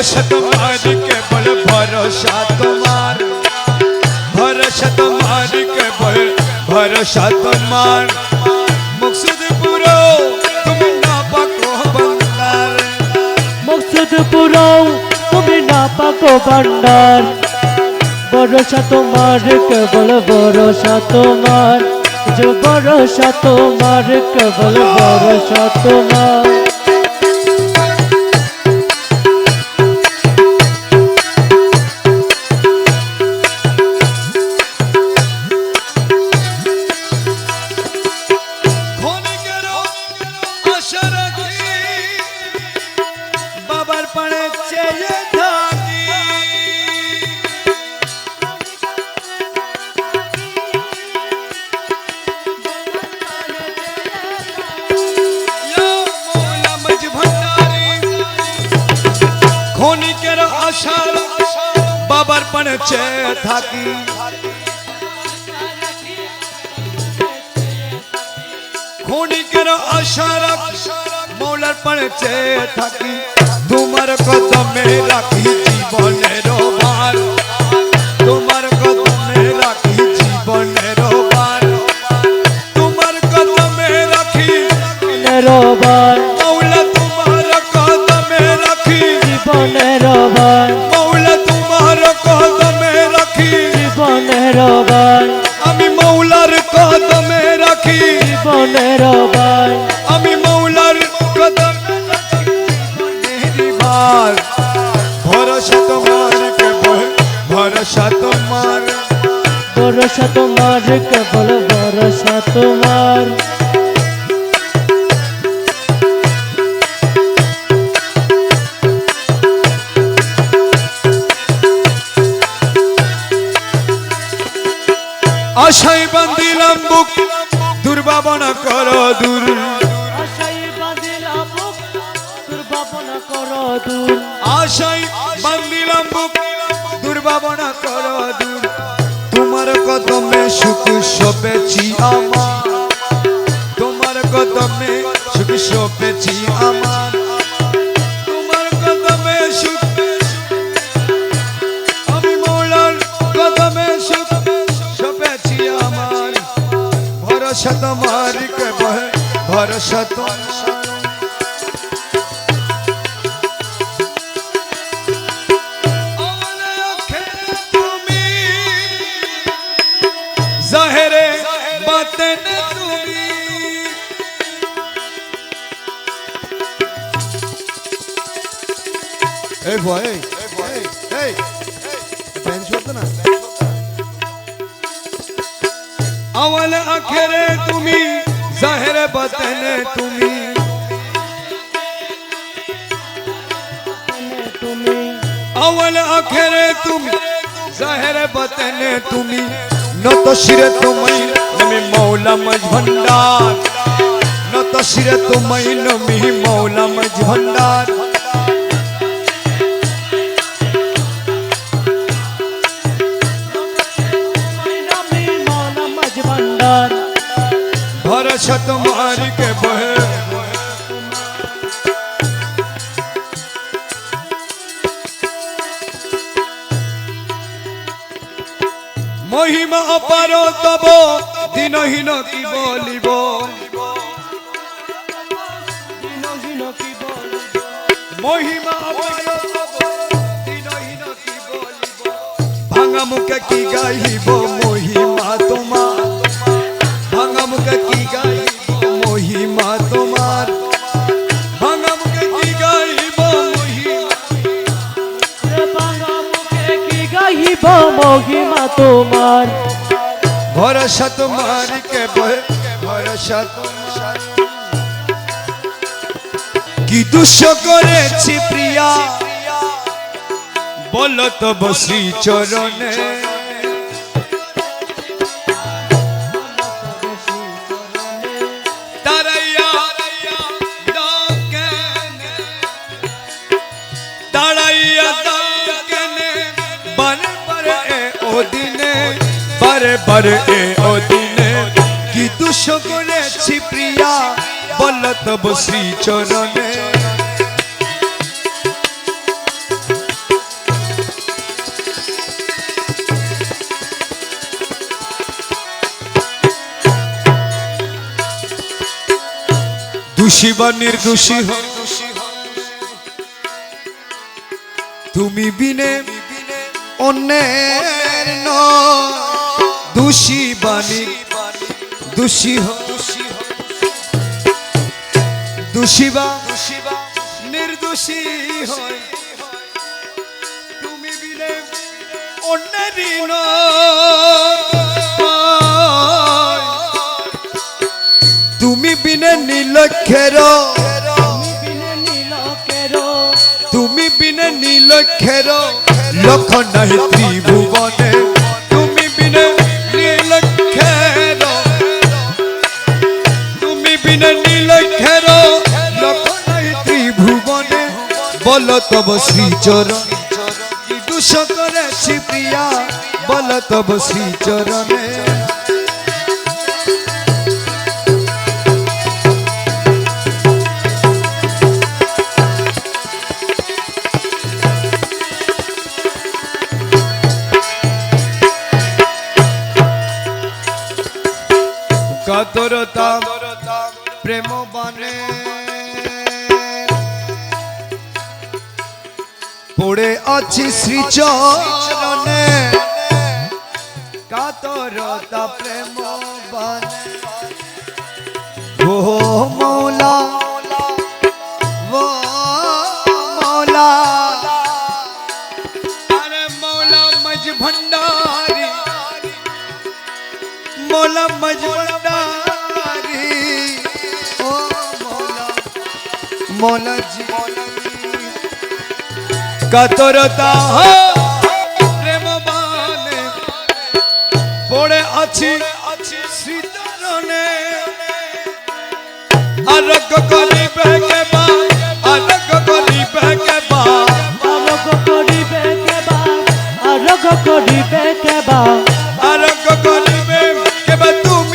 ভরসা তোমার, কেবল ভরসা তোমার। ভরসা তোমার, কেবল ভরসা তোমার। মকসুদ পুরো তুমি না পাকো বন্দার। মকসুদ পুরাও তুমি না পাকো ভান্ডার ভরসা তোমার, কেবল ভরসা তোমার। যে ভরসা তোমার, কেবল ভরসা তোমার। থাকি। ক্ষণিকের আশা রাখি মৌলার পানে চেয়ে থাকি। তোমার কদমে রাখি জীবনের তোমার কদমে রাখি জীবনের ভার। তোমার কদমে রাখি নিরবার মৌলা তোমার কদমে রাখি জীবনের বার জীবনের বার আমি মৌলার কদমে রাখি। জীবনের বার আমি মৌলার কদমে রাখি। মেরি ভার ভরসা তোমার কেবল ভরসা তোমার। ভরসা তোমার কেবল ভরসা তোমার। বান্দিলাম বুক দুর্ভাবনা করো দূর। আশাই বাঁধিলা বুক দুর্ভাবনা করো দূর। আশাই বান্দিলাম বুক দুর্ভাবনা করো দূর। তোমার কদমে সুখ সপেছি আমার। তোমার কদমে সুখ সপেছি আমার। ভরসা তোমার কেবল ভরসা তোমার তুমি জাহেরে বাতেন তুমি এই ভয় এই এই এই বেঞ্চ করতে না আওয়াল আখেরে তুমি জাহেরে বাতেন তুমি আওয়াল আখেরে তুমি জাহেরে বাতেন তুমি নত শিরে তুমি নমি মৌলা মজ ভন্ডার নত শিরে তুমি নমি মৌলা মজ দিন কি বলিব মহিমা অপার তব দিনহীন কি বলিব ভাঙা মুখে কি গাইব মহিমা তোমার গাইব মহিমা তোমার? ভরসা তোমার, কে ভরসা কি দুঃখ করেছি প্রিয়া? বলো তো বসি চরণে তারে পরে এ অধীনে। কি দুষ করেছি প্রিয়া, বল তব শ্রী চরণে দোষী বা নির্দোষী হন তুমি বিনে অন্যের নয়। দোষী বা দোষী দোষী বা নির্দোষী হয়। তুমি বিনে অন্যেরই নয়। তুমি বিনে নীলক্ষের। তুমি বিনে নীলক্ষের। লক্ষ নাই ত্রিভুবনে। বল তব শ্রীচরণ দুষ করে প্রিয়া বল তব শ্রীচরণে। কাতরতা প্রেম বানে পড়ে আছি শ্রীচরণে। কাতরতা প্রেম বানে ও মৌলা ও মৌলা। আরে মৌলা মজ ভণ্ডারি। মৌলা মজ ভণ্ডারি। ও মৌলা মৌলা জি। কাতরতা প্রেম বানে পড়ে আছি আছি শ্রীচরণে আরোগ্য করি বেগে বা আরোগ্য করি বেগে বা আরোগ্য করি বেগে বা আরোগ্য করি বেগে বা আরোগ্য করি বেগে বা তুমি